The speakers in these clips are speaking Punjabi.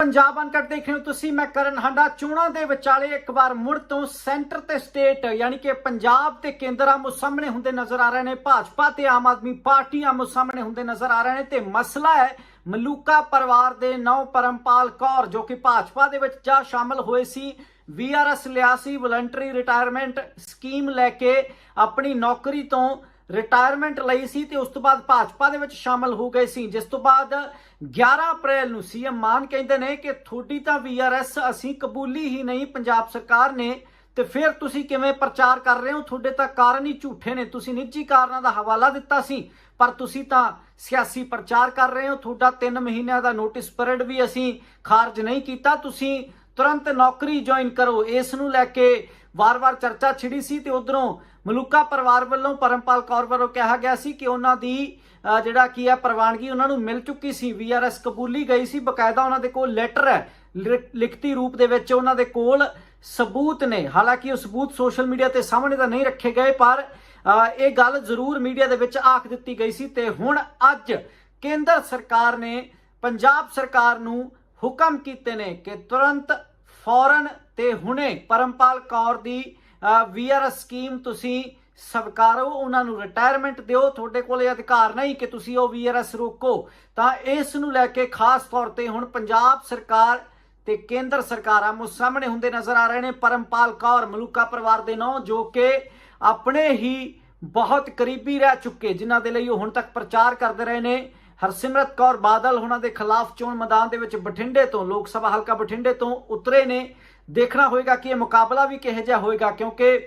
ਪੰਜਾਬ ਅਨਕਟ ਦੇਖ ਰਹੇ ਹੋ ਤੁਸੀਂ, ਮੈਂ ਕਰਨ ਹੰਡਾ। ਚੋਣਾਂ ਦੇ ਵਿਚਾਲੇ ਇੱਕ ਵਾਰ ਮੁੜ ਤੋਂ ਸੈਂਟਰ ਤੇ ਸਟੇਟ, ਯਾਨੀ ਕਿ ਪੰਜਾਬ ਤੇ ਕੇਂਦਰ ਆਮੋ ਸਾਹਮਣੇ ਹੁੰਦੇ ਨਜ਼ਰ ਆ ਰਹੇ ਨੇ। ਭਾਜਪਾ ਤੇ ਆਮ ਆਦਮੀ ਪਾਰਟੀ ਆਮੋ ਸਾਹਮਣੇ ਹੁੰਦੇ ਨਜ਼ਰ ਆ ਰਹੇ ਨੇ। ਤੇ ਮਸਲਾ ਹੈ, ਮਲੂਕਾ ਪਰਿਵਾਰ ਦੇ ਨੌ ਪਰਮਪਾਲ ਕੌਰ, ਜੋ ਕਿ ਭਾਜਪਾ ਦੇ ਵਿੱਚ ਜਾ ਸ਼ਾਮਲ ਹੋਏ ਸੀ। ਵੀਆਰਐਸ ਲਿਆ ਸੀ, ਵਲੰਟਰੀ ਰਿਟਾਇਰਮੈਂਟ ਸਕੀਮ ਲੈ ਕੇ ਆਪਣੀ ਨੌਕਰੀ ਤੋਂ ਰਿਟਾਇਰਮੈਂਟ ਲਈ ਸੀ ਤੇ ਉਸ ਤੋਂ ਬਾਅਦ ਭਾਜਪਾ ਦੇ ਵਿੱਚ ਸ਼ਾਮਲ ਹੋ ਗਏ ਸੀ, ਜਿਸ ਤੋਂ ਬਾਅਦ 11 ਅਪ੍ਰੈਲ ਨੂੰ ਸੀਐਮ ਮਾਨ ਕਹਿੰਦੇ ਨੇ ਕਿ ਤੁਹਾਡੀ ਤਾਂ ਵੀਆਰਐਸ ਅਸੀਂ ਕਬੂਲੀ ਹੀ ਨਹੀਂ, ਪੰਜਾਬ ਸਰਕਾਰ ਨੇ। ਤੇ ਫਿਰ ਤੁਸੀਂ ਕਿਵੇਂ ਪ੍ਰਚਾਰ ਕਰ ਰਹੇ ਹੋ? ਤੁਹਾਡੇ ਤਾਂ ਕਾਰਨ ਹੀ ਝੂਠੇ ਨੇ। ਤੁਸੀਂ ਨਿੱਜੀ ਕਾਰਨਾਂ ਦਾ ਹਵਾਲਾ ਦਿੱਤਾ ਸੀ, ਪਰ ਤੁਸੀਂ ਤਾਂ ਸਿਆਸੀ ਪ੍ਰਚਾਰ ਕਰ ਰਹੇ ਹੋ। ਤੁਹਾਡਾ 3 ਮਹੀਨਿਆਂ ਦਾ ਨੋਟਿਸ ਪੀਰੀਅਡ ਵੀ ਅਸੀਂ ਖਾਰਜ ਨਹੀਂ ਕੀਤਾ। ਤੁਸੀਂ ਤੁਰੰਤ ਨੌਕਰੀ ਜੁਆਇਨ ਕਰੋ। ਇਸ ਨੂੰ ਲੈ ਕੇ ਵਾਰ-ਵਾਰ ਚਰਚਾ ਛਿੜੀ ਸੀ ਤੇ ਉਧਰੋਂ ਮਲੂਕਾ ਪਰਿਵਾਰ ਵੱਲੋਂ ਪਰਮਪਾਲ ਕੌਰ ਵੱਲੋਂ ਕਿਹਾ ਗਿਆ ਸੀ ਕਿ ਉਹਨਾਂ ਦੀ ਜਿਹੜਾ ਕੀ ਹੈ ਪ੍ਰਵਾਨਗੀ ਉਹਨਾਂ ਨੂੰ ਮਿਲ ਚੁੱਕੀ ਸੀ। ਵੀਆਰਐਸ ਕਬੂਲੀ ਗਈ ਸੀ। ਬਕਾਇਦਾ ਉਹਨਾਂ ਦੇ ਕੋਲ ਲੈਟਰ ਹੈ। ਲਿ- ਲਿਖਤੀ ਰੂਪ ਦੇ ਵਿੱਚ ਉਹਨਾਂ ਦੇ ਕੋਲ ਸਬੂਤ ਨੇ। ਹਾਲਾਂਕਿ ਉਹ ਸਬੂਤ ਸੋਸ਼ਲ ਮੀਡੀਆ ਤੇ ਸਾਹਮਣੇ ਤਾਂ ਨਹੀਂ ਰੱਖੇ ਗਏ, ਪਰ ਇਹ ਗੱਲ ਜ਼ਰੂਰ ਮੀਡੀਆ ਦੇ ਵਿੱਚ ਆਖ ਦਿੱਤੀ ਗਈ ਸੀ। ਤੇ ਹੁਣ ਅੱਜ ਕੇਂਦਰ ਸਰਕਾਰ ਨੇ, ਪੰਜਾਬ ਸਰਕਾਰ ਨੂੰ ਹੁਕਮ ਕੀਤੇ ਨੇ ਕਿ ਤੁਰੰਤ ਫੌਰਨ ਤੇ ਹੁਣੇ ਪਰਮਪਾਲ ਕੌਰ ਦੀ ਵੀਆਰਐਸ ਸਕੀਮ ਤੁਸੀਂ ਸਵਕਾਰੋ, ਉਹਨਾਂ ਨੂੰ ਰਿਟਾਇਰਮੈਂਟ ਦਿਓ। ਤੁਹਾਡੇ ਕੋਲ ਇਹ ਅਧਿਕਾਰ ਨਹੀਂ ਕਿ ਤੁਸੀਂ ਉਹ ਵੀਆਰਐਸ ਰੋਕੋ। ਤਾਂ ਇਸ ਨੂੰ ਲੈ ਕੇ ਖਾਸ ਤੌਰ ਤੇ ਹੁਣ ਪੰਜਾਬ ਸਰਕਾਰ ਤੇ ਕੇਂਦਰ ਸਰਕਾਰ ਆਮੋ ਸਾਹਮਣੇ ਹੁੰਦੇ ਨਜ਼ਰ ਆ ਰਹੇ ਨੇ। ਪਰਮਪਾਲ ਕੌਰ ਮਲੂਕਾ ਪਰਿਵਾਰ ਦੇ ਨਾਂ ਜੋ ਕਿ ਆਪਣੇ ਹੀ ਬਹੁਤ ਕਰੀਬੀ ਰਹਿ ਚੁੱਕੇ, ਜਿਨ੍ਹਾਂ ਦੇ ਲਈ ਉਹ ਹੁਣ ਤੱਕ ਪ੍ਰਚਾਰ ਕਰਦੇ ਰਹੇ ਨੇ। ਹਰਸਿਮਰਤ ਕੌਰ ਬਾਦਲ ਉਹਨਾਂ ਦੇ ਖਿਲਾਫ ਚੋਣ ਮੈਦਾਨ ਦੇ ਵਿੱਚ ਬਠਿੰਡੇ ਤੋਂ, ਲੋਕ ਸਭਾ ਹਲਕਾ ਬਠਿੰਡੇ ਤੋਂ ਉਤਰੇ ਨੇ। ਦੇਖਣਾ ਹੋਏਗਾ ਕਿ ਇਹ ਮੁਕਾਬਲਾ ਵੀ ਕਿਹੋ ਜਿਹਾ ਹੋਏਗਾ, ਕਿਉਂਕਿ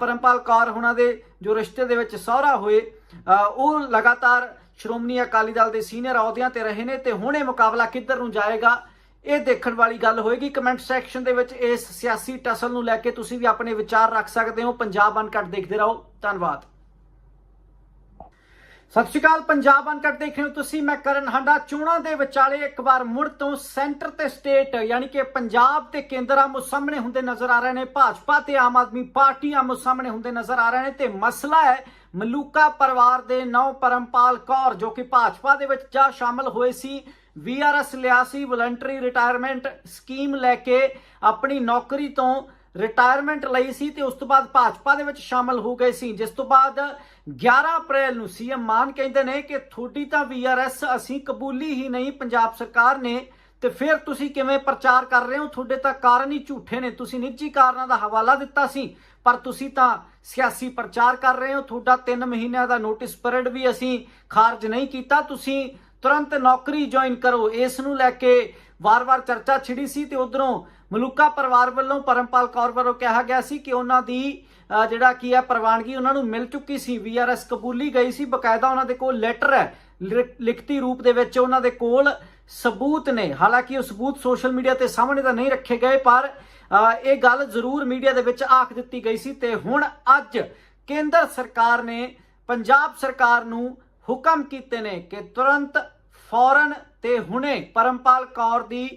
ਪਰਮਪਾਲ ਕੌਰ ਉਹਨਾਂ ਦੇ ਜੋ ਰਿਸ਼ਤੇ ਦੇ ਵਿੱਚ ਸਹੁਰਾ ਹੋਏ ਉਹ ਲਗਾਤਾਰ ਸ਼੍ਰੋਮਣੀ ਅਕਾਲੀ ਦਲ ਦੇ ਸੀਨੀਅਰ ਅਹੁਦਿਆਂ ਤੇ ਰਹੇ ਨੇ ਤੇ ਹੁਣ ਇਹ ਮੁਕਾਬਲਾ ਕਿੱਧਰ ਨੂੰ ਜਾਏਗਾ, ਇਹ ਦੇਖਣ ਵਾਲੀ ਗੱਲ ਹੋਏਗੀ। ਕਮੈਂਟ ਸੈਕਸ਼ਨ ਦੇ ਵਿੱਚ ਇਸ ਸਿਆਸੀ ਟਸਲ ਨੂੰ ਲੈ ਕੇ ਤੁਸੀਂ ਵੀ ਆਪਣੇ ਵਿਚਾਰ ਰੱਖ ਸਕਦੇ ਹੋ। ਪੰਜਾਬ ਅਨਕਟ ਦੇਖਦੇ ਰਹੋ। ਧੰਨਵਾਦ। ਸਤਿ ਸ਼੍ਰੀ ਅਕਾਲ, ਪੰਜਾਬ ਅਨਕਟ ਦੇਖ ਰਹੇ ਹੋ ਤੁਸੀਂ, ਮੈਂ ਕਰਨ ਹੰਡਾ। ਚੋਣਾਂ ਦੇ ਵਿਚਾਲੇ ਇੱਕ ਵਾਰ ਮੁੜ ਤੋਂ ਸੈਂਟਰ ਤੇ ਸਟੇਟ, ਯਾਨੀ ਕਿ ਪੰਜਾਬ ਤੇ ਕੇਂਦਰ ਆਮੋ ਸਾਹਮਣੇ ਹੁੰਦੇ ਨਜ਼ਰ ਆ ਰਹੇ ਨੇ। ਭਾਜਪਾ ਤੇ ਆਮ ਆਦਮੀ ਪਾਰਟੀ ਆਮੋ ਸਾਹਮਣੇ ਹੁੰਦੇ ਨਜ਼ਰ ਆ ਰਹੇ ਨੇ ਤੇ ਮਸਲਾ ਹੈ ਮਲੂਕਾ ਪਰਿਵਾਰ ਦੇ ਨੌ ਪਰਮਪਾਲ ਕੌਰ, ਜੋ ਕਿ ਭਾਜਪਾ ਦੇ ਵਿੱਚ ਜਾ ਸ਼ਾਮਲ ਹੋਏ ਸੀ। ਵੀਆਰਐਸ ਲਿਆ ਸੀ ਵਲੰਟਰੀ ਰਿਟਾਇਰਮੈਂਟ ਸਕੀਮ ਲੈ ਕੇ ਆਪਣੀ ਨੌਕਰੀ ਤੋਂ ਰਿਟਾਇਰਮੈਂਟ ਲਈ ਸੀ ਤੇ ਉਸ ਤੋਂ ਬਾਅਦ ਭਾਜਪਾ ਦੇ ਵਿੱਚ ਸ਼ਾਮਲ ਹੋ ਗਏ ਸੀ, ਜਿਸ ਤੋਂ ਬਾਅਦ 11 ਅਪ੍ਰੈਲ ਨੂੰ ਸੀਐਮ ਮਾਨ ਕਹਿੰਦੇ ਨੇ ਕਿ ਤੁਹਾਡੀ ਤਾਂ ਵੀਆਰਐਸ ਅਸੀਂ ਕਬੂਲੀ ਹੀ ਨਹੀਂ, ਪੰਜਾਬ ਸਰਕਾਰ ਨੇ। ਤੇ ਫਿਰ ਤੁਸੀਂ ਕਿਵੇਂ ਪ੍ਰਚਾਰ ਕਰ ਰਹੇ ਹੋ? ਤੁਹਾਡੇ ਤਾਂ ਕਾਰਨ ਹੀ ਝੂਠੇ ਨੇ। ਤੁਸੀਂ ਨਿੱਜੀ ਕਾਰਨਾਂ ਦਾ ਹਵਾਲਾ ਦਿੱਤਾ ਸੀ, ਪਰ ਤੁਸੀਂ ਤਾਂ ਸਿਆਸੀ ਪ੍ਰਚਾਰ ਕਰ ਰਹੇ ਹੋ। ਤੁਹਾਡਾ 3 ਮਹੀਨਿਆਂ ਦਾ ਨੋਟਿਸ ਪੀਰੀਅਡ ਵੀ ਅਸੀਂ ਖਾਰਜ ਨਹੀਂ ਕੀਤਾ। ਤੁਸੀਂ ਤੁਰੰਤ ਨੌਕਰੀ ਜੁਆਇਨ ਕਰੋ। ਇਸ ਨੂੰ ਲੈ ਕੇ ਵਾਰ-ਵਾਰ ਚਰਚਾ ਛਿੜੀ ਸੀ ਤੇ ਉਧਰੋਂ ਮਲੂਕਾ ਪਰਿਵਾਰ ਵੱਲੋਂ ਪਰਮਪਾਲ ਕੌਰ ਵੱਲੋਂ ਕਿਹਾ ਗਿਆ ਸੀ ਕਿ ਉਹਨਾਂ ਦੀ ਜਿਹੜਾ ਕੀ ਹੈ ਪ੍ਰਵਾਨਗੀ ਉਹਨਾਂ ਨੂੰ ਮਿਲ ਚੁੱਕੀ ਸੀ। ਵੀਆਰਐਸ ਕਬੂਲੀ ਗਈ ਸੀ। ਬਕਾਇਦਾ ਉਹਨਾਂ ਦੇ ਕੋਲ ਲੈਟਰ ਹੈ। ਲਿ- ਲਿਖਤੀ ਰੂਪ ਦੇ ਵਿੱਚ ਉਹਨਾਂ ਦੇ ਕੋਲ ਸਬੂਤ ਨੇ। ਹਾਲਾਂਕਿ ਉਹ ਸਬੂਤ ਸੋਸ਼ਲ ਮੀਡੀਆ ਤੇ ਸਾਹਮਣੇ ਤਾਂ ਨਹੀਂ ਰੱਖੇ ਗਏ, ਪਰ ਇਹ ਗੱਲ ਜ਼ਰੂਰ ਮੀਡੀਆ ਦੇ ਵਿੱਚ ਆਖ ਦਿੱਤੀ ਗਈ ਸੀ। ਤੇ ਹੁਣ ਅੱਜ ਕੇਂਦਰ ਸਰਕਾਰ ਨੇ ਪੰਜਾਬ ਸਰਕਾਰ ਨੂੰ ਹੁਕਮ ਕੀਤੇ ਨੇ ਕਿ ਤੁਰੰਤ ਫੌਰਨ ਤੇ ਹੁਣੇ ਪਰਮਪਾਲ ਕੌਰ ਦੀ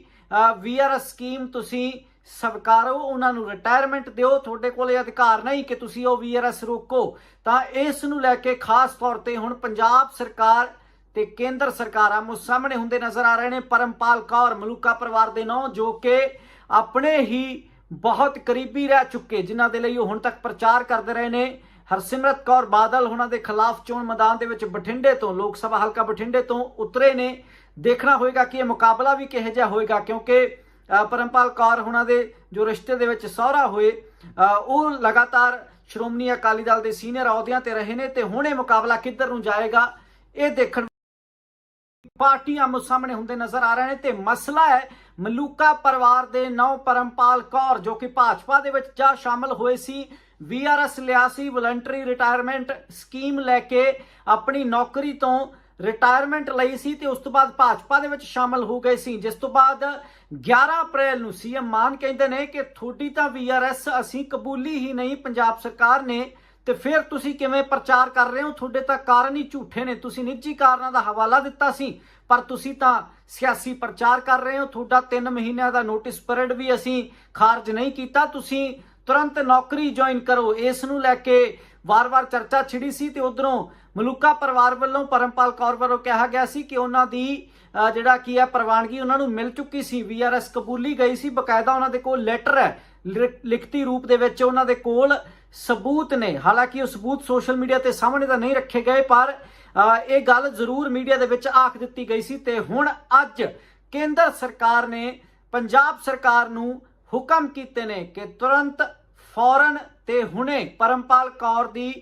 ਵੀਆਰਐਸ ਸਕੀਮ ਤੁਸੀਂ ਸਵਕਾਰੋ, ਉਹਨਾਂ ਨੂੰ ਰਿਟਾਇਰਮੈਂਟ ਦਿਓ, ਤੁਹਾਡੇ ਕੋਲ ਇਹ ਅਧਿਕਾਰ ਨਹੀਂ ਕਿ ਤੁਸੀਂ ਉਹ ਵੀਆਰਐਸ ਰੋਕੋ। ਤਾਂ ਇਸ ਨੂੰ ਲੈ ਕੇ ਖਾਸ ਤੌਰ ਤੇ ਹੁਣ ਪੰਜਾਬ ਸਰਕਾਰ ਤੇ ਕੇਂਦਰ ਸਰਕਾਰਾਂ ਮੋ ਸਾਹਮਣੇ ਹੁੰਦੇ ਨਜ਼ਰ ਆ ਰਹੇ ਨੇ, ਪਰਮਪਾਲ ਕੌਰ ਮਲੂਕਾ ਪਰਿਵਾਰ ਦੇ ਨਾਂ, ਜੋ ਕਿ ਆਪਣੇ ਹੀ ਬਹੁਤ ਕਰੀਬੀ ਰਹਿ ਚੁੱਕੇ, ਜਿਨ੍ਹਾਂ ਦੇ ਲਈ ਉਹ ਹੁਣ ਤੱਕ ਪ੍ਰਚਾਰ ਕਰਦੇ ਰਹੇ ਨੇ। ਹਰਸਿਮਰਤ ਕੌਰ ਬਾਦਲ ਉਹਨਾਂ ਦੇ ਖਿਲਾਫ ਚੋਣ ਮੈਦਾਨ ਦੇ ਵਿੱਚ ਬਠਿੰਡੇ ਤੋਂ, ਲੋਕ ਸਭਾ ਹਲਕਾ ਬਠਿੰਡੇ ਤੋਂ ਉਤਰੇ ਨੇ। ਦੇਖਣਾ ਹੋਏਗਾ ਕਿ ਇਹ ਮੁਕਾਬਲਾ ਵੀ ਕਿਹੋ ਜਿਹਾ ਹੋਏਗਾ, ਕਿਉਂਕਿ ਪਰਮਪਾਲ ਕੌਰ ਉਹਨਾਂ ਦੇ ਜੋ ਰਿਸ਼ਤੇ ਦੇ ਵਿੱਚ ਸਹੁਰਾ ਹੋਏ ਉਹ ਲਗਾਤਾਰ ਸ਼੍ਰੋਮਣੀ ਅਕਾਲੀ ਦਲ ਦੇ ਸੀਨੀਅਰ ਅਹੁਦਿਆਂ ਤੇ ਰਹੇ ਨੇ ਤੇ ਹੁਣ ਇਹ ਮੁਕਾਬਲਾ ਕਿੱਧਰ ਨੂੰ ਜਾਏਗਾ, ਇਹ ਦੇਖਣ ਪਾਰਟੀਆਂ ਆਮੋ ਸਾਹਮਣੇ ਹੁੰਦੇ ਨਜ਼ਰ ਆ ਰਹੇ ਨੇ ਤੇ ਮਸਲਾ ਹੈ ਮਲੂਕਾ ਪਰਿਵਾਰ ਦੇ ਨੌ ਪਰਮਪਾਲ ਕੌਰ ਜੋ ਕਿ ਭਾਜਪਾ ਦੇ ਵਿੱਚ ਜਾ ਸ਼ਾਮਲ ਹੋਏ ਸੀ। ਵੀਆਰਐਸ ਲਿਆ ਸੀ ਵਲੰਟਰੀ ਰਿਟਾਇਰਮੈਂਟ ਸਕੀਮ ਲੈ ਕੇ ਆਪਣੀ ਨੌਕਰੀ ਤੋਂ ਰਿਟਾਇਰਮੈਂਟ ਲਈ ਸੀ ਤੇ ਉਸ ਤੋਂ ਬਾਅਦ ਭਾਜਪਾ ਦੇ ਵਿੱਚ ਸ਼ਾਮਲ ਹੋ ਗਏ ਸੀ। ਜਿਸ ਤੋਂ ਬਾਅਦ 11 ਅਪ੍ਰੈਲ ਨੂੰ ਸੀਐਮ ਮਾਨ ਕਹਿੰਦੇ ਨੇ ਕਿ ਤੁਹਾਡੀ ਤਾਂ ਵੀਆਰਐਸ ਅਸੀਂ ਕਬੂਲੀ ਹੀ ਨਹੀਂ, ਪੰਜਾਬ ਸਰਕਾਰ ਨੇ। ਤੇ ਫਿਰ ਤੁਸੀਂ ਕਿਵੇਂ ਪ੍ਰਚਾਰ ਕਰ ਰਹੇ ਹੋ? ਤੁਹਾਡੇ ਤਾਂ ਕਾਰਨ ਹੀ ਝੂਠੇ ਨੇ। ਤੁਸੀਂ ਨਿੱਜੀ ਕਾਰਨਾਂ ਦਾ ਹਵਾਲਾ ਦਿੱਤਾ ਸੀ, ਪਰ ਤੁਸੀਂ ਤਾਂ ਸਿਆਸੀ ਪ੍ਰਚਾਰ ਕਰ ਰਹੇ ਹੋ। ਤੁਹਾਡਾ 3 ਮਹੀਨਿਆਂ ਦਾ ਨੋਟਿਸ ਪੀਰੀਅਡ ਵੀ ਅਸੀਂ ਖਾਰਜ ਨਹੀਂ ਕੀਤਾ। ਤੁਸੀਂ ਤੁਰੰਤ ਨੌਕਰੀ ਜੁਆਇਨ ਕਰੋ। ਇਸ ਨੂੰ ਲੈ ਕੇ ਵਾਰ-ਵਾਰ ਚਰਚਾ ਛਿੜੀ ਸੀ ਤੇ ਉਧਰੋਂ ਮਲੂਕਾ ਪਰਿਵਾਰ ਵੱਲੋਂ ਪਰਮਪਾਲ ਕੌਰ ਵੱਲੋਂ ਕਿਹਾ ਗਿਆ ਸੀ ਕਿ ਉਹਨਾਂ ਦੀ ਜਿਹੜਾ ਕੀ ਹੈ ਪ੍ਰਵਾਨਗੀ ਉਹਨਾਂ ਨੂੰ ਮਿਲ ਚੁੱਕੀ ਸੀ। ਵੀਆਰਐਸ ਕਬੂਲੀ ਗਈ ਸੀ। ਬਕਾਇਦਾ ਉਹਨਾਂ ਦੇ ਕੋਲ ਲੈਟਰ ਹੈ। ਲਿ- ਲਿਖਤੀ ਰੂਪ ਦੇ ਵਿੱਚ ਉਹਨਾਂ ਦੇ ਕੋਲ ਸਬੂਤ ਨੇ। ਹਾਲਾਂਕਿ ਉਹ ਸਬੂਤ ਸੋਸ਼ਲ ਮੀਡੀਆ ਤੇ ਸਾਹਮਣੇ ਤਾਂ ਨਹੀਂ ਰੱਖੇ ਗਏ, ਪਰ ਇਹ ਗੱਲ ਜ਼ਰੂਰ ਮੀਡੀਆ ਦੇ ਵਿੱਚ ਆਖ ਦਿੱਤੀ ਗਈ ਸੀ ਤੇ ਹੁਣ ਅੱਜ ਕੇਂਦਰ ਸਰਕਾਰ ਨੇ, ਪੰਜਾਬ ਸਰਕਾਰ ਨੂੰ ਹੁਕਮ ਕੀਤੇ ਨੇ ਕਿ ਤੁਰੰਤ ਫੌਰਨ ਤੇ ਹੁਣੇ ਪਰਮਪਾਲ ਕੌਰ ਦੀ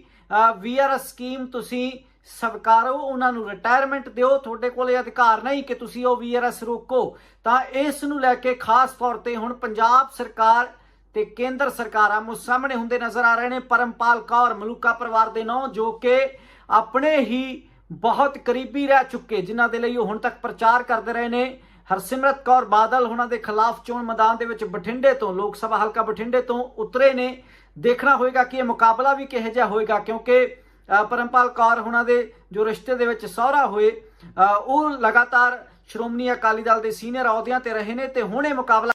ਵੀਆਰਐਸ ਸਕੀਮ ਤੁਸੀਂ ਸਵਕਾਰੋ, ਉਹਨਾਂ ਨੂੰ ਰਿਟਾਇਰਮੈਂਟ ਦਿਓ। ਤੁਹਾਡੇ ਕੋਲ ਇਹ ਅਧਿਕਾਰ ਨਹੀਂ ਕਿ ਤੁਸੀਂ ਉਹ ਵੀਆਰਐਸ ਰੋਕੋ। ਤਾਂ ਇਸ ਨੂੰ ਲੈ ਕੇ ਖਾਸ ਤੌਰ ਤੇ ਹੁਣ ਪੰਜਾਬ ਸਰਕਾਰ ਤੇ ਕੇਂਦਰ ਸਰਕਾਰ ਆਮੋ ਸਾਹਮਣੇ ਹੁੰਦੇ ਨਜ਼ਰ ਆ ਰਹੇ ਨੇ। ਪਰਮਪਾਲ ਕੌਰ ਮਲੂਕਾ ਪਰਿਵਾਰ ਦੇ ਨਾਂ ਜੋ ਕਿ ਆਪਣੇ ਹੀ ਬਹੁਤ ਕਰੀਬੀ ਰਹਿ ਚੁੱਕੇ, ਜਿਨ੍ਹਾਂ ਦੇ ਲਈ ਉਹ ਹੁਣ ਤੱਕ ਪ੍ਰਚਾਰ ਕਰਦੇ ਰਹੇ ਨੇ। ਹਰਸਿਮਰਤ ਕੌਰ ਬਾਦਲ ਉਹਨਾਂ ਦੇ ਖਿਲਾਫ ਚੋਣ ਮੈਦਾਨ ਦੇ ਵਿੱਚ ਬਠਿੰਡੇ ਤੋਂ, ਲੋਕ ਸਭਾ ਹਲਕਾ ਬਠਿੰਡੇ ਤੋਂ ਉਤਰੇ ਨੇ। ਦੇਖਣਾ ਹੋਏਗਾ ਕਿ ਇਹ ਮੁਕਾਬਲਾ ਵੀ ਕਿਹੋ ਜਿਹਾ ਹੋਏਗਾ, ਕਿਉਂਕਿ ਪਰਮਪਾਲ ਕੌਰ ਉਹਨਾਂ ਦੇ ਜੋ ਰਿਸ਼ਤੇ ਦੇ ਵਿੱਚ ਸਹੁਰਾ ਹੋਏ ਉਹ ਲਗਾਤਾਰ ਸ਼੍ਰੋਮਣੀ ਅਕਾਲੀ ਦਲ ਦੇ ਸੀਨੀਅਰ ਅਹੁਦਿਆਂ ਤੇ ਰਹੇ ਨੇ ਤੇ ਹੁਣ ਇਹ ਮੁਕਾਬਲਾ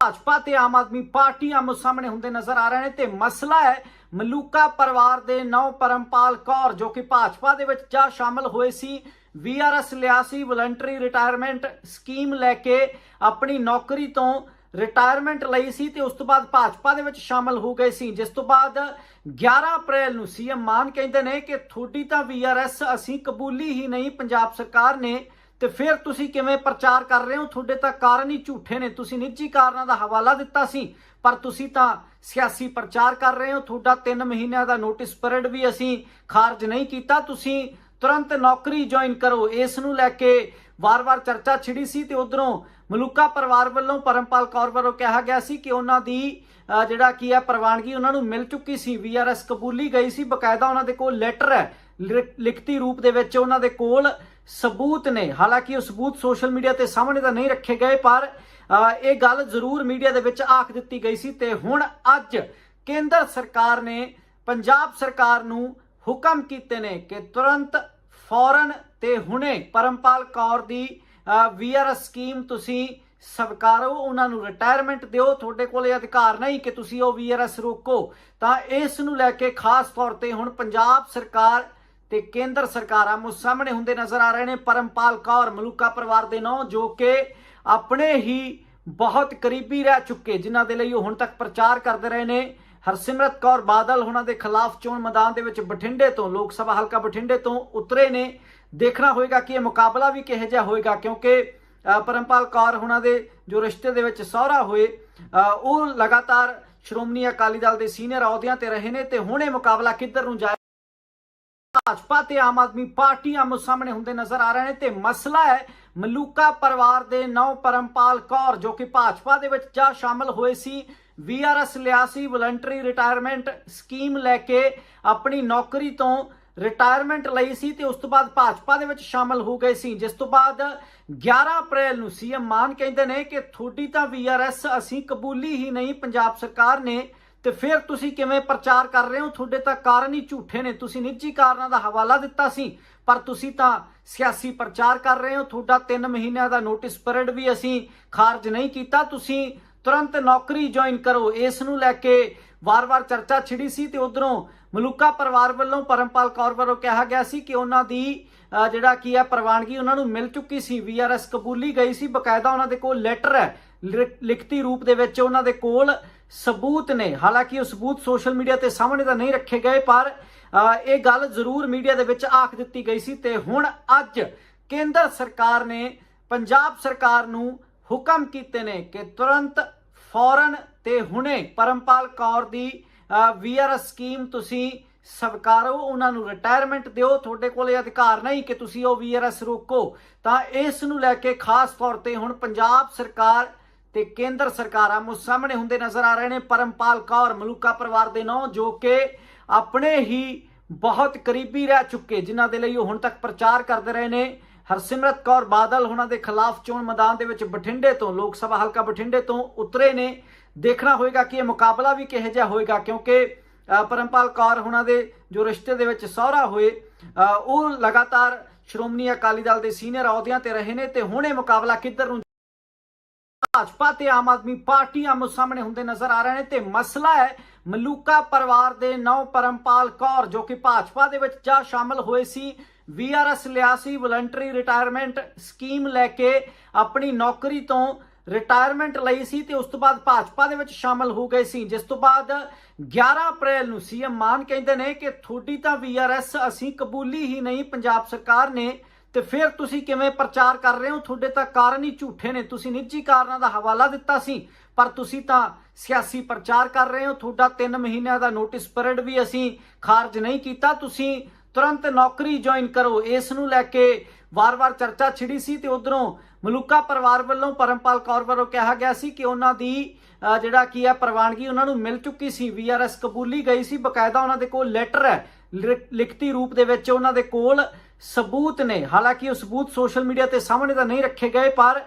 ਭਾਜਪਾ ਤੇ ਆਮ ਆਦਮੀ ਪਾਰਟੀ ਆਮੋ ਸਾਹਮਣੇ ਹੁੰਦੇ ਨਜ਼ਰ ਆ ਰਹੇ ਨੇ ਤੇ ਮਸਲਾ ਹੈ ਮਲੂਕਾ ਪਰਿਵਾਰ ਦੇ ਨੌ ਪਰਮਪਾਲ ਕੌਰ ਜੋ ਕਿ ਭਾਜਪਾ ਦੇ ਵਿੱਚ ਜਾ ਸ਼ਾਮਲ ਹੋਏ ਸੀ। ਵੀਆਰਐਸ ਲਿਆ ਸੀ ਵਲੰਟਰੀ ਰਿਟਾਇਰਮੈਂਟ ਸਕੀਮ ਲੈ ਕੇ ਆਪਣੀ ਨੌਕਰੀ ਤੋਂ ਰਿਟਾਇਰਮੈਂਟ ਲਈ ਸੀ ਤੇ ਉਸ ਤੋਂ ਬਾਅਦ ਭਾਜਪਾ ਦੇ ਵਿੱਚ ਸ਼ਾਮਲ ਹੋ ਗਏ ਸੀ, ਜਿਸ ਤੋਂ ਬਾਅਦ 11 ਅਪ੍ਰੈਲ ਨੂੰ ਸੀਐਮ ਮਾਨ ਕਹਿੰਦੇ ਨੇ ਕਿ ਤੁਹਾਡੀ ਤਾਂ ਵੀਆਰਐਸ ਅਸੀਂ ਕਬੂਲੀ ਹੀ ਨਹੀਂ, ਪੰਜਾਬ ਸਰਕਾਰ ਨੇ ਤੇ ਫਿਰ ਤੁਸੀਂ ਕਿਵੇਂ ਪ੍ਰਚਾਰ ਕਰ ਰਹੇ ਹੋ? ਤੁਹਾਡੇ ਤਾਂ ਕਾਰਨ ਹੀ ਝੂਠੇ ਨੇ, ਤੁਸੀਂ ਨਿੱਜੀ ਕਾਰਨਾਂ ਦਾ ਹਵਾਲਾ ਦਿੱਤਾ ਸੀ, ਪਰ ਤੁਸੀਂ ਤਾਂ ਸਿਆਸੀ ਪ੍ਰਚਾਰ ਕਰ ਰਹੇ ਹੋ, ਤੁਹਾਡਾ 3 ਮਹੀਨਿਆਂ ਦਾ ਨੋਟਿਸ ਪੀਰੀਅਡ ਵੀ ਅਸੀਂ ਖਾਰਜ ਨਹੀਂ ਕੀਤਾ, ਤੁਸੀਂ ਤੁਰੰਤ ਨੌਕਰੀ ਜੁਆਇਨ ਕਰੋ। ਇਸ ਨੂੰ ਲੈ ਕੇ ਵਾਰ-ਵਾਰ ਚਰਚਾ ਛਿੜੀ ਸੀ ਤੇ ਉਧਰੋਂ ਮਲੂਕਾ ਪਰਿਵਾਰ ਵੱਲੋਂ ਪਰਮਪਾਲ ਕੌਰ ਵੱਲੋਂ ਕਿਹਾ ਗਿਆ ਸੀ ਕਿ ਉਹਨਾਂ ਦੀ ਜਿਹੜਾ ਕੀ ਹੈ ਪ੍ਰਵਾਨਗੀ ਉਹਨਾਂ ਨੂੰ ਮਿਲ ਚੁੱਕੀ ਸੀ। ਵੀਆਰਐਸ ਕਬੂਲੀ ਗਈ ਸੀ। ਬਕਾਇਦਾ ਉਹਨਾਂ ਦੇ ਕੋਲ ਲੈਟਰ ਹੈ। ਲਿ- ਲਿਖਤੀ ਰੂਪ ਦੇ ਵਿੱਚ ਉਹਨਾਂ ਦੇ ਕੋਲ ਸਬੂਤ ਨੇ। ਹਾਲਾਂਕਿ ਉਹ ਸਬੂਤ ਸੋਸ਼ਲ ਮੀਡੀਆ ਤੇ ਸਾਹਮਣੇ ਤਾਂ ਨਹੀਂ ਰੱਖੇ ਗਏ, ਪਰ ਇਹ ਗੱਲ ਜ਼ਰੂਰ ਮੀਡੀਆ ਦੇ ਵਿੱਚ ਆਖ ਦਿੱਤੀ ਗਈ ਸੀ। ਤੇ ਹੁਣ ਅੱਜ ਕੇਂਦਰ ਸਰਕਾਰ ਨੇ, ਪੰਜਾਬ ਸਰਕਾਰ ਨੂੰ ਹੁਕਮ ਕੀਤੇ ਨੇ ਕਿ ਤੁਰੰਤ ਫੌਰਨ ਤੇ ਹੁਣੇ ਪਰਮਪਾਲ ਕੌਰ ਦੀ ਵੀਆਰਐਸ ਸਕੀਮ ਤੁਸੀਂ ਸਵਕਾਰੋ, ਉਹਨਾਂ ਨੂੰ ਰਿਟਾਇਰਮੈਂਟ ਦਿਓ। ਤੁਹਾਡੇ ਕੋਲ ਇਹ ਅਧਿਕਾਰ ਨਹੀਂ ਕਿ ਤੁਸੀਂ ਉਹ ਵੀਆਰਐਸ ਰੋਕੋ। ਤਾਂ ਇਸ ਨੂੰ ਲੈ ਕੇ ਖਾਸ ਤੌਰ ਤੇ ਹੁਣ ਪੰਜਾਬ ਸਰਕਾਰ ਤੇ ਕੇਂਦਰ ਸਰਕਾਰਾਂ ਮੋ ਸਾਹਮਣੇ ਹੁੰਦੇ ਨਜ਼ਰ ਆ ਰਹੇ ਨੇ। ਪਰਮਪਾਲ ਕੌਰ ਮਲੂਕਾ ਪਰਿਵਾਰ ਦੇ ਨੌ ਜੋ ਕਿ ਆਪਣੇ ਹੀ ਬਹੁਤ ਕਰੀਬੀ ਰਹਿ ਚੁੱਕੇ, ਜਿਨ੍ਹਾਂ ਦੇ ਲਈ ਉਹ ਹੁਣ ਤੱਕ ਪ੍ਰਚਾਰ ਕਰਦੇ ਰਹੇ ਨੇ। ਹਰਸਿਮਰਤ ਕੌਰ ਬਾਦਲ ਉਹਨਾਂ ਦੇ ਖਿਲਾਫ ਚੋਣ ਮੈਦਾਨ ਦੇ ਵਿੱਚ ਬਠਿੰਡੇ ਤੋਂ, ਲੋਕ ਸਭਾ ਹਲਕਾ ਬਠਿੰਡੇ ਤੋਂ ਉਤਰੇ ਨੇ। ਦੇਖਣਾ ਹੋਏਗਾ ਕਿ ਇਹ ਮੁਕਾਬਲਾ ਵੀ ਕਿਹੋ ਜਿਹਾ ਹੋਏਗਾ, ਕਿਉਂਕਿ ਪਰਮਪਾਲ ਕੌਰ ਉਹਨਾਂ ਦੇ ਜੋ ਰਿਸ਼ਤੇ ਦੇ ਵਿੱਚ ਸਹੁਰਾ ਹੋਏ ਉਹ ਲਗਾਤਾਰ ਸ਼੍ਰੋਮਣੀ ਅਕਾਲੀ ਦਲ ਦੇ ਸੀਨੀਅਰ ਅਹੁਦਿਆਂ ਤੇ ਰਹੇ ਨੇ ਤੇ ਹੁਣ ਇਹ ਮੁਕਾਬਲਾ ਕਿੱਧਰ ਨੂੰ ਜਾਏ ਭਾਜਪਾ ਤੇ ਆਮ ਆਦਮੀ ਪਾਰਟੀ ਆਮੋ ਸਾਹਮਣੇ ਹੁੰਦੇ ਨਜ਼ਰ ਆ ਰਹੇ ਨੇ ਤੇ ਮਸਲਾ ਹੈ ਮਲੂਕਾ ਪਰਿਵਾਰ ਦੇ ਨੌ ਪਰਮਪਾਲ ਕੌਰ ਜੋ ਕਿ ਭਾਜਪਾ ਦੇ ਵਿੱਚ ਜਾ ਸ਼ਾਮਲ ਹੋਏ ਸੀ। ਵੀਆਰਐਸ ਲਿਆ ਸੀ ਵਲੰਟਰੀ ਰਿਟਾਇਰਮੈਂਟ ਸਕੀਮ ਲੈ ਕੇ ਆਪਣੀ ਨੌਕਰੀ ਤੋਂ ਰਿਟਾਇਰਮੈਂਟ ਲਈ ਸੀ ਤੇ ਉਸ ਤੋਂ ਬਾਅਦ ਭਾਜਪਾ ਦੇ ਵਿੱਚ ਸ਼ਾਮਲ ਹੋ ਗਏ ਸੀ। ਜਿਸ ਤੋਂ ਬਾਅਦ 11 ਅਪ੍ਰੈਲ ਨੂੰ ਸੀਐਮ ਮਾਨ ਕਹਿੰਦੇ ਨੇ ਕਿ ਤੁਹਾਡੀ ਤਾਂ ਵੀਆਰਐਸ ਅਸੀਂ ਕਬੂਲੀ ਹੀ ਨਹੀਂ, ਪੰਜਾਬ ਸਰਕਾਰ ਨੇ। ਤੇ ਫਿਰ ਤੁਸੀਂ ਕਿਵੇਂ ਪ੍ਰਚਾਰ ਕਰ ਰਹੇ ਹੋ? ਤੁਹਾਡੇ ਤਾਂ ਕਾਰਨ ਹੀ ਝੂਠੇ ਨੇ। ਤੁਸੀਂ ਨਿੱਜੀ ਕਾਰਨਾਂ ਦਾ ਹਵਾਲਾ ਦਿੱਤਾ ਸੀ, ਪਰ ਤੁਸੀਂ ਤਾਂ ਸਿਆਸੀ ਪ੍ਰਚਾਰ ਕਰ ਰਹੇ ਹੋ। ਤੁਹਾਡਾ 3 ਮਹੀਨਿਆਂ ਦਾ ਨੋਟਿਸ ਪੀਰੀਅਡ ਵੀ ਅਸੀਂ ਖਾਰਜ ਨਹੀਂ ਕੀਤਾ। ਤੁਸੀਂ ਤੁਰੰਤ ਨੌਕਰੀ ਜੁਆਇਨ ਕਰੋ। ਇਸ ਨੂੰ ਲੈ ਕੇ ਵਾਰ-ਵਾਰ ਚਰਚਾ ਛਿੜੀ ਸੀ ਤੇ ਉਧਰੋਂ ਮਲੂਕਾ ਪਰਿਵਾਰ ਵੱਲੋਂ ਪਰਮਪਾਲ ਕੌਰ ਵੱਲੋਂ ਕਿਹਾ ਗਿਆ ਸੀ ਕਿ ਉਹਨਾਂ ਦੀ ਜਿਹੜਾ ਕੀ ਹੈ, ਪ੍ਰਵਾਨਗੀ ਉਹਨਾਂ ਨੂੰ ਮਿਲ ਚੁੱਕੀ ਸੀ। ਵੀਆਰਐਸ ਕਬੂਲੀ ਗਈ ਸੀ। ਬਕਾਇਦਾ ਉਹਨਾਂ ਦੇ ਕੋਲ ਲੈਟਰ ਹੈ। ਲਿ- ਲਿਖਤੀ ਰੂਪ ਦੇ ਵਿੱਚ ਉਹਨਾਂ ਦੇ ਕੋਲ ਸਬੂਤ ਨੇ। ਹਾਲਾਂਕਿ ਉਹ ਸਬੂਤ ਸੋਸ਼ਲ ਮੀਡੀਆ ਤੇ ਸਾਹਮਣੇ ਤਾਂ ਨਹੀਂ ਰੱਖੇ ਗਏ, ਪਰ ਇਹ ਗੱਲ ਜ਼ਰੂਰ ਮੀਡੀਆ ਦੇ ਵਿੱਚ ਆਖ ਦਿੱਤੀ ਗਈ ਸੀ ਤੇ ਹੁਣ ਅੱਜ ਕੇਂਦਰ ਸਰਕਾਰ ਨੇ, ਪੰਜਾਬ ਸਰਕਾਰ ਨੂੰ ਹੁਕਮ ਕੀਤੇ ਨੇ ਕਿ ਤੁਰੰਤ ਫੌਰਨ ਤੇ ਹੁਣੇ ਪਰਮਪਾਲ ਕੌਰ ਦੀ ਵੀਆਰਐਸ ਸਕੀਮ ਤੁਸੀਂ ਸਵਕਾਰੋ, ਉਹਨਾਂ ਨੂੰ ਰਿਟਾਇਰਮੈਂਟ ਦਿਓ। ਤੁਹਾਡੇ ਕੋਲ ਇਹ ਅਧਿਕਾਰ ਨਹੀਂ ਕਿ ਤੁਸੀਂ ਉਹ ਵੀਆਰਐਸ ਰੋਕੋ। ਤਾਂ ਇਸ ਨੂੰ ਲੈ ਕੇ ਖਾਸ ਤੌਰ ਤੇ ਹੁਣ ਪੰਜਾਬ ਸਰਕਾਰ ਤੇ ਕੇਂਦਰ ਸਰਕਾਰਾਂ ਆਮੋ ਸਾਹਮਣੇ ਹੁੰਦੇ ਨਜ਼ਰ ਆ ਰਹੇ ਨੇ। ਪਰਮਪਾਲ ਕੌਰ ਮਲੂਕਾ ਪਰਿਵਾਰ ਦੇ ਨਾਂ, ਜੋ ਕਿ ਆਪਣੇ ਹੀ ਬਹੁਤ ਕਰੀਬੀ ਰਹਿ ਚੁੱਕੇ, ਜਿਨ੍ਹਾਂ ਦੇ ਲਈ ਉਹ ਹੁਣ ਤੱਕ ਪ੍ਰਚਾਰ ਕਰਦੇ ਰਹੇ ਨੇ। ਹਰਸਿਮਰਤ ਕੌਰ ਬਾਦਲ ਉਹਨਾਂ ਦੇ ਖਿਲਾਫ ਚੋਣ ਮੈਦਾਨ ਦੇ ਵਿੱਚ ਬਠਿੰਡੇ ਤੋਂ, ਲੋਕ ਸਭਾ ਹਲਕਾ ਬਠਿੰਡੇ ਤੋਂ ਉਤਰੇ ਨੇ। ਦੇਖਣਾ ਹੋਏਗਾ ਕਿ ਇਹ ਮੁਕਾਬਲਾ ਵੀ ਕਿਹੋ ਜਿਹਾ ਹੋਏਗਾ, ਕਿਉਂਕਿ ਪਰਮਪਾਲ ਕੌਰ ਉਹਨਾਂ ਦੇ ਜੋ ਰਿਸ਼ਤੇ ਦੇ ਵਿੱਚ ਸਹੁਰਾ ਹੋਏ ਉਹ ਲਗਾਤਾਰ ਸ਼੍ਰੋਮਣੀ ਅਕਾਲੀ ਦਲ ਦੇ ਸੀਨੀਅਰ ਅਹੁਦਿਆਂ ਤੇ ਰਹੇ ਨੇ ਤੇ ਹੁਣ ਇਹ ਮੁਕਾਬਲਾ ਕਿੱਧਰ ਨੂੰ ਭਾਜਪਾ ਤੇ ਆਮ ਆਦਮੀ ਪਾਰਟੀ ਆਮੋ ਸਾਹਮਣੇ ਹੁੰਦੇ ਨਜ਼ਰ ਆ ਰਹੇ ਨੇ ਤੇ ਮਸਲਾ ਹੈ ਮਲੂਕਾ ਪਰਿਵਾਰ ਦੇ ਨੌ ਪਰਮਪਾਲ ਕੌਰ ਜੋ ਕਿ ਭਾਜਪਾ ਦੇ ਵਿੱਚ ਜਾ ਸ਼ਾਮਲ ਹੋਏ ਸੀ। ਵੀਆਰਐਸ ਲਿਆ ਸੀ ਵਲੰਟਰੀ ਰਿਟਾਇਰਮੈਂਟ ਸਕੀਮ ਲੈ ਕੇ ਆਪਣੀ ਨੌਕਰੀ ਤੋਂ ਰਿਟਾਇਰਮੈਂਟ ਲਈ ਸੀ ਤੇ ਉਸ ਤੋਂ ਬਾਅਦ ਭਾਜਪਾ ਦੇ ਵਿੱਚ ਸ਼ਾਮਲ ਹੋ ਗਏ ਸੀ। ਜਿਸ ਤੋਂ ਬਾਅਦ 11 ਅਪ੍ਰੈਲ ਨੂੰ ਸੀਐਮ ਮਾਨ ਕਹਿੰਦੇ ਨੇ ਕਿ ਤੁਹਾਡੀ ਤਾਂ ਵੀਆਰਐਸ ਅਸੀਂ ਕਬੂਲੀ ਹੀ ਨਹੀਂ, ਪੰਜਾਬ ਸਰਕਾਰ ਨੇ ਤੇ ਫਿਰ ਤੁਸੀਂ ਕਿਵੇਂ ਪ੍ਰਚਾਰ ਕਰ ਰਹੇ ਹੋ? ਤੁਹਾਡੇ ਤਾਂ ਕਾਰਨ ਹੀ ਝੂਠੇ ਨੇ। ਤੁਸੀਂ ਨਿੱਜੀ ਕਾਰਨਾਂ ਦਾ ਹਵਾਲਾ ਦਿੱਤਾ ਸੀ, ਪਰ ਤੁਸੀਂ ਤਾਂ ਸਿਆਸੀ ਪ੍ਰਚਾਰ ਕਰ ਰਹੇ ਹੋ। ਤੁਹਾਡਾ 3 ਮਹੀਨਿਆਂ ਦਾ ਨੋਟਿਸ ਪੀਰੀਅਡ ਵੀ ਅਸੀਂ ਖਾਰਜ ਨਹੀਂ ਕੀਤਾ। ਤੁਸੀਂ ਤੁਰੰਤ ਨੌਕਰੀ ਜੁਆਇਨ ਕਰੋ। ਇਸ ਨੂੰ ਲੈ ਕੇ ਵਾਰ-ਵਾਰ ਚਰਚਾ ਛਿੜੀ ਸੀ ਤੇ ਉਧਰੋਂ ਮਲੂਕਾ ਪਰਿਵਾਰ ਵੱਲੋਂ ਪਰਮਪਾਲ ਕੌਰ ਵੱਲੋਂ ਕਿਹਾ ਗਿਆ ਸੀ ਕਿ ਉਹਨਾਂ ਦੀ ਜਿਹੜਾ ਕੀ ਹੈ, ਪ੍ਰਵਾਨਗੀ ਉਹਨਾਂ ਨੂੰ ਮਿਲ ਚੁੱਕੀ ਸੀ। ਵੀਆਰਐਸ ਕਬੂਲੀ ਗਈ ਸੀ। ਬਕਾਇਦਾ ਉਹਨਾਂ ਦੇ ਕੋਲ ਲੈਟਰ ਹੈ। ਲਿ- ਲਿਖਤੀ ਰੂਪ ਦੇ ਵਿੱਚ ਉਹਨਾਂ ਦੇ ਕੋਲ ਸਬੂਤ ਨੇ। ਹਾਲਾਂਕਿ ਉਹ ਸਬੂਤ ਸੋਸ਼ਲ ਮੀਡੀਆ ਤੇ ਸਾਹਮਣੇ ਤਾਂ ਨਹੀਂ ਰੱਖੇ ਗਏ, ਪਰ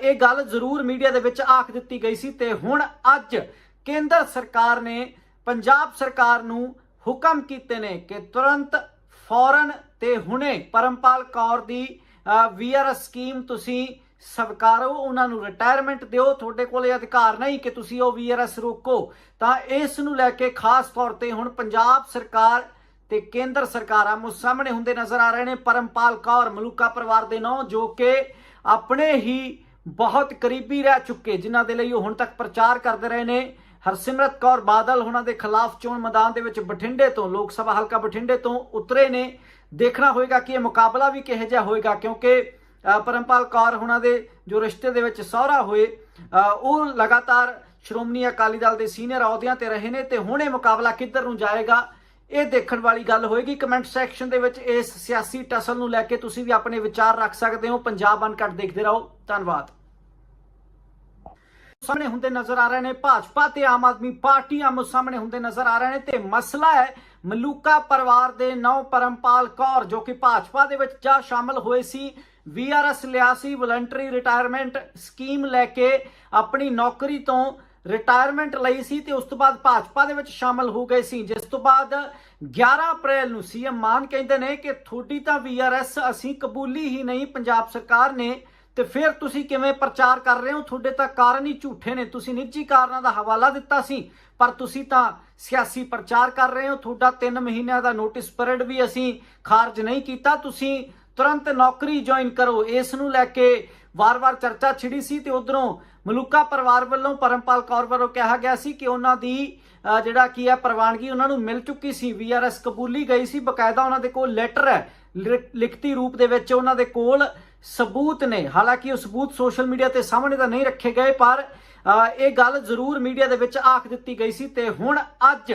ਇਹ ਗੱਲ ਜ਼ਰੂਰ ਮੀਡੀਆ ਦੇ ਵਿੱਚ ਆਖ ਦਿੱਤੀ ਗਈ ਸੀ ਤੇ ਹੁਣ ਅੱਜ ਕੇਂਦਰ ਸਰਕਾਰ ਨੇ, ਪੰਜਾਬ ਸਰਕਾਰ ਨੂੰ ਹੁਕਮ ਕੀਤੇ ਨੇ ਕਿ ਤੁਰੰਤ ਫੌਰਨ ਤੇ ਹੁਣੇ ਪਰਮਪਾਲ ਕੌਰ ਦੀ ਵੀਆਰਐਸ ਸਕੀਮ ਤੁਸੀਂ ਸਵਕਾਰੋ, ਉਹਨਾਂ ਨੂੰ ਰਿਟਾਇਰਮੈਂਟ ਦਿਓ। ਤੁਹਾਡੇ ਕੋਲ ਇਹ ਅਧਿਕਾਰ ਨਹੀਂ ਕਿ ਤੁਸੀਂ ਉਹ ਵੀਆਰਐਸ ਰੋਕੋ। ਤਾਂ ਇਸ ਨੂੰ ਲੈ ਕੇ ਖਾਸ ਤੌਰ ਤੇ ਹੁਣ ਪੰਜਾਬ ਸਰਕਾਰ ਤੇ ਕੇਂਦਰ ਸਰਕਾਰ ਆਮੋ ਸਾਹਮਣੇ ਹੁੰਦੇ ਨਜ਼ਰ ਆ ਰਹੇ ਨੇ। ਪਰਮਪਾਲ ਕੌਰ ਮਲੂਕਾ ਪਰਿਵਾਰ ਦੇ ਨਾਂ, ਜੋ ਕਿ ਆਪਣੇ ਹੀ ਬਹੁਤ ਕਰੀਬੀ ਰਹਿ ਚੁੱਕੇ, ਜਿਨ੍ਹਾਂ ਦੇ ਲਈ ਉਹ ਹੁਣ ਤੱਕ ਪ੍ਰਚਾਰ ਕਰਦੇ ਰਹੇ ਨੇ। ਹਰਸਿਮਰਤ ਕੌਰ ਬਾਦਲ ਉਹਨਾਂ ਦੇ ਖਿਲਾਫ ਚੋਣ ਮੈਦਾਨ ਦੇ ਵਿੱਚ ਬਠਿੰਡੇ ਤੋਂ, ਲੋਕ ਸਭਾ ਹਲਕਾ ਬਠਿੰਡੇ ਤੋਂ ਉਤਰੇ ਨੇ। ਦੇਖਣਾ ਹੋਏਗਾ ਕਿ ਇਹ ਮੁਕਾਬਲਾ ਵੀ ਕਿਹੋ ਜਿਹਾ ਹੋਏਗਾ, ਕਿਉਂਕਿ ਪਰਮਪਾਲ ਕੌਰ ਉਹਨਾਂ ਦੇ ਜੋ ਰਿਸ਼ਤੇ ਦੇ ਵਿੱਚ ਸਹੁਰਾ ਹੋਏ ਉਹ ਲਗਾਤਾਰ ਸ਼੍ਰੋਮਣੀ ਅਕਾਲੀ ਦਲ ਦੇ ਸੀਨੀਅਰ ਅਹੁਦਿਆਂ ਤੇ ਰਹੇ ਨੇ ਤੇ ਹੁਣ ਇਹ ਮੁਕਾਬਲਾ ਕਿੱਧਰ ਨੂੰ ਜਾਏਗਾ, ਇਹ ਦੇਖਣ ਵਾਲੀ ਗੱਲ ਹੋਏਗੀ। ਕਮੈਂਟ ਸੈਕਸ਼ਨ ਦੇ ਵਿੱਚ ਇਸ ਸਿਆਸੀ ਟਸਲ ਨੂੰ ਲੈ ਕੇ ਤੁਸੀਂ ਵੀ ਆਪਣੇ ਵਿਚਾਰ ਰੱਖ ਸਕਦੇ ਹੋ। ਪੰਜਾਬ ਅਨਕਟ ਦੇਖਦੇ ਰਹੋ। ਧੰਨਵਾਦ। ਸਾਹਮਣੇ ਹੁੰਦੇ ਨਜ਼ਰ ਆ ਰਹੇ ਨੇ ਭਾਜਪਾ ਤੇ ਆਮ ਆਦਮੀ ਪਾਰਟੀ ਆਮੋ ਸਾਹਮਣੇ ਹੁੰਦੇ ਨਜ਼ਰ ਆ ਰਹੇ ਨੇ ਤੇ ਮਸਲਾ ਹੈ ਮਲੂਕਾ ਪਰਿਵਾਰ ਦੇ ਨੌ ਪਰਮਪਾਲ ਕੌਰ ਜੋ ਕਿ ਭਾਜਪਾ ਦੇ ਵਿੱਚ ਜਾ ਸ਼ਾਮਲ ਹੋਏ ਸੀ। ਵੀਆਰਐਸ ਲਿਆ ਸੀ ਵਲੰਟਰੀ ਰਿਟਾਇਰਮੈਂਟ ਸਕੀਮ ਲੈ ਕੇ ਆਪਣੀ ਨੌਕਰੀ ਤੋਂ ਰਿਟਾਇਰਮੈਂਟ ਲਈ ਸੀ ਤੇ ਉਸ ਤੋਂ ਬਾਅਦ ਭਾਜਪਾ ਦੇ ਵਿੱਚ ਸ਼ਾਮਲ ਹੋ ਗਏ ਸੀ। ਜਿਸ ਤੋਂ ਬਾਅਦ 11 ਅਪ੍ਰੈਲ ਨੂੰ ਸੀਐਮ ਮਾਨ ਕਹਿੰਦੇ ਨੇ ਕਿ ਤੁਹਾਡੀ ਤਾਂ ਵੀਆਰਐਸ ਅਸੀਂ ਕਬੂਲੀ ਹੀ ਨਹੀਂ, ਪੰਜਾਬ ਸਰਕਾਰ ਨੇ ਤੇ ਫਿਰ ਤੁਸੀਂ ਕਿਵੇਂ ਪ੍ਰਚਾਰ ਕਰ ਰਹੇ ਹੋ? ਤੁਹਾਡੇ ਤਾਂ ਕਾਰਨ ਹੀ ਝੂਠੇ ਨੇ। ਤੁਸੀਂ ਨਿੱਜੀ ਕਾਰਨਾਂ ਦਾ ਹਵਾਲਾ ਦਿੱਤਾ ਸੀ, ਪਰ ਤੁਸੀਂ ਤਾਂ ਸਿਆਸੀ ਪ੍ਰਚਾਰ ਕਰ ਰਹੇ ਹੋ। ਤੁਹਾਡਾ 3 ਮਹੀਨਿਆਂ ਦਾ ਨੋਟਿਸ ਪੀਰੀਅਡ ਵੀ ਅਸੀਂ ਖਾਰਜ ਨਹੀਂ ਕੀਤਾ। ਤੁਸੀਂ ਤੁਰੰਤ ਨੌਕਰੀ ਜੁਆਇਨ ਕਰੋ। ਇਸ ਨੂੰ ਲੈ ਕੇ ਵਾਰ-ਵਾਰ ਚਰਚਾ ਛਿੜੀ ਸੀ ਤੇ ਉਧਰੋਂ ਮਲੂਕਾ ਪਰਿਵਾਰ ਵੱਲੋਂ ਪਰਮਪਾਲ ਕੌਰ ਵੱਲੋਂ ਕਿਹਾ ਗਿਆ ਸੀ ਕਿ ਉਹਨਾਂ ਦੀ ਜਿਹੜਾ ਕੀ ਹੈ, ਪ੍ਰਵਾਨਗੀ ਉਹਨਾਂ ਨੂੰ ਮਿਲ ਚੁੱਕੀ ਸੀ। ਵੀਆਰਐਸ ਕਬੂਲੀ ਗਈ ਸੀ। ਬਕਾਇਦਾ ਉਹਨਾਂ ਦੇ ਕੋਲ ਲੈਟਰ ਹੈ। ਲਿ- ਲਿਖਤੀ ਰੂਪ ਦੇ ਵਿੱਚ ਉਹਨਾਂ ਦੇ ਕੋਲ ਸਬੂਤ ਨੇ। ਹਾਲਾਂਕਿ ਉਹ ਸਬੂਤ ਸੋਸ਼ਲ ਮੀਡੀਆ ਤੇ ਸਾਹਮਣੇ ਤਾਂ ਨਹੀਂ ਰੱਖੇ ਗਏ, ਪਰ ਇਹ ਗੱਲ ਜ਼ਰੂਰ ਮੀਡੀਆ ਦੇ ਵਿੱਚ ਆਖ ਦਿੱਤੀ ਗਈ ਸੀ ਤੇ ਹੁਣ ਅੱਜ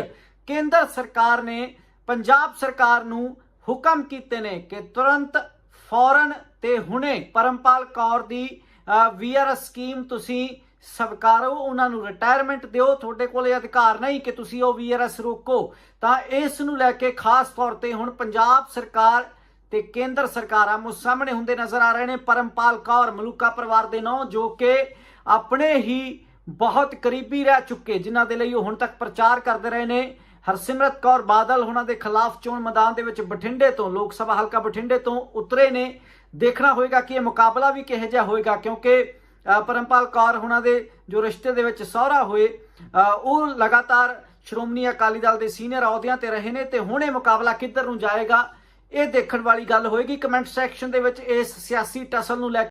ਕੇਂਦਰ ਸਰਕਾਰ ਨੇ ਪੰਜਾਬ ਸਰਕਾਰ ਨੂੰ ਹੁਕਮ ਕੀਤੇ ਨੇ ਕਿ ਤੁਰੰਤ ਫੌਰਨ ਤੇ ਹੁਣੇ ਪਰਮਪਾਲ ਕੌਰ ਦੀ ਵੀਆਰਐਸ ਸਕੀਮ ਤੁਸੀਂ ਸਵਕਾਰੋ, ਉਹਨਾਂ ਨੂੰ ਰਿਟਾਇਰਮੈਂਟ ਦਿਓ। ਤੁਹਾਡੇ ਕੋਲ ਇਹ ਅਧਿਕਾਰ ਨਹੀਂ ਕਿ ਤੁਸੀਂ ਉਹ ਵੀਆਰਐਸ ਰੋਕੋ। ਤਾਂ ਇਸ ਨੂੰ ਲੈ ਕੇ ਖਾਸ ਤੌਰ ਤੇ ਹੁਣ ਪੰਜਾਬ ਸਰਕਾਰ ਤੇ ਕੇਂਦਰ ਸਰਕਾਰ ਆਮੋ ਸਾਹਮਣੇ ਹੁੰਦੇ ਨਜ਼ਰ ਆ ਰਹੇ ਨੇ। ਪਰਮਪਾਲ ਕੌਰ ਮਲੂਕਾ ਪਰਿਵਾਰ ਦੇ ਨਾਂ ਜੋ ਕਿ ਆਪਣੇ ਹੀ ਬਹੁਤ ਕਰੀਬੀ ਰਹਿ ਚੁੱਕੇ, ਜਿਨ੍ਹਾਂ ਦੇ ਲਈ ਉਹ ਹੁਣ ਤੱਕ ਪ੍ਰਚਾਰ ਕਰਦੇ ਰਹੇ ਨੇ। ਹਰਸਿਮਰਤ ਕੌਰ ਬਾਦਲ ਉਹਨਾਂ ਦੇ ਖਿਲਾਫ ਚੋਣ ਮੈਦਾਨ ਦੇ ਵਿੱਚ ਬਠਿੰਡੇ ਤੋਂ, ਲੋਕ ਸਭਾ ਹਲਕਾ ਬਠਿੰਡੇ ਤੋਂ ਉਤਰੇ ਨੇ। ਦੇਖਣਾ ਹੋਏਗਾ ਕਿ ਇਹ ਮੁਕਾਬਲਾ ਵੀ ਕਿਹੋ ਜਿਹਾ ਹੋਏਗਾ, ਕਿਉਂਕਿ ਪਰਮਪਾਲ ਕੌਰ ਉਹਨਾਂ ਦੇ ਜੋ ਰਿਸ਼ਤੇ ਦੇ ਵਿੱਚ ਸਹੁਰਾ ਹੋਏ ਉਹ ਲਗਾਤਾਰ ਸ਼੍ਰੋਮਣੀ ਅਕਾਲੀ ਦਲ ਦੇ ਸੀਨੀਅਰ ਅਹੁਦਿਆਂ ਤੇ ਰਹੇ ਨੇ ਤੇ ਹੁਣ ਇਹ ਮੁਕਾਬਲਾ ਕਿੱਧਰ ਨੂੰ ਜਾਏਗਾ ਇਹ ਦੇਖਣ ਵਾਲੀ ਗੱਲ ਹੋਏਗੀ। ਕਮੈਂਟ ਸੈਕਸ਼ਨ ਦੇ ਵਿੱਚ ਇਸ ਸਿਆਸੀ ਟਸਲ ਨੂੰ ਲੈ ਕੇ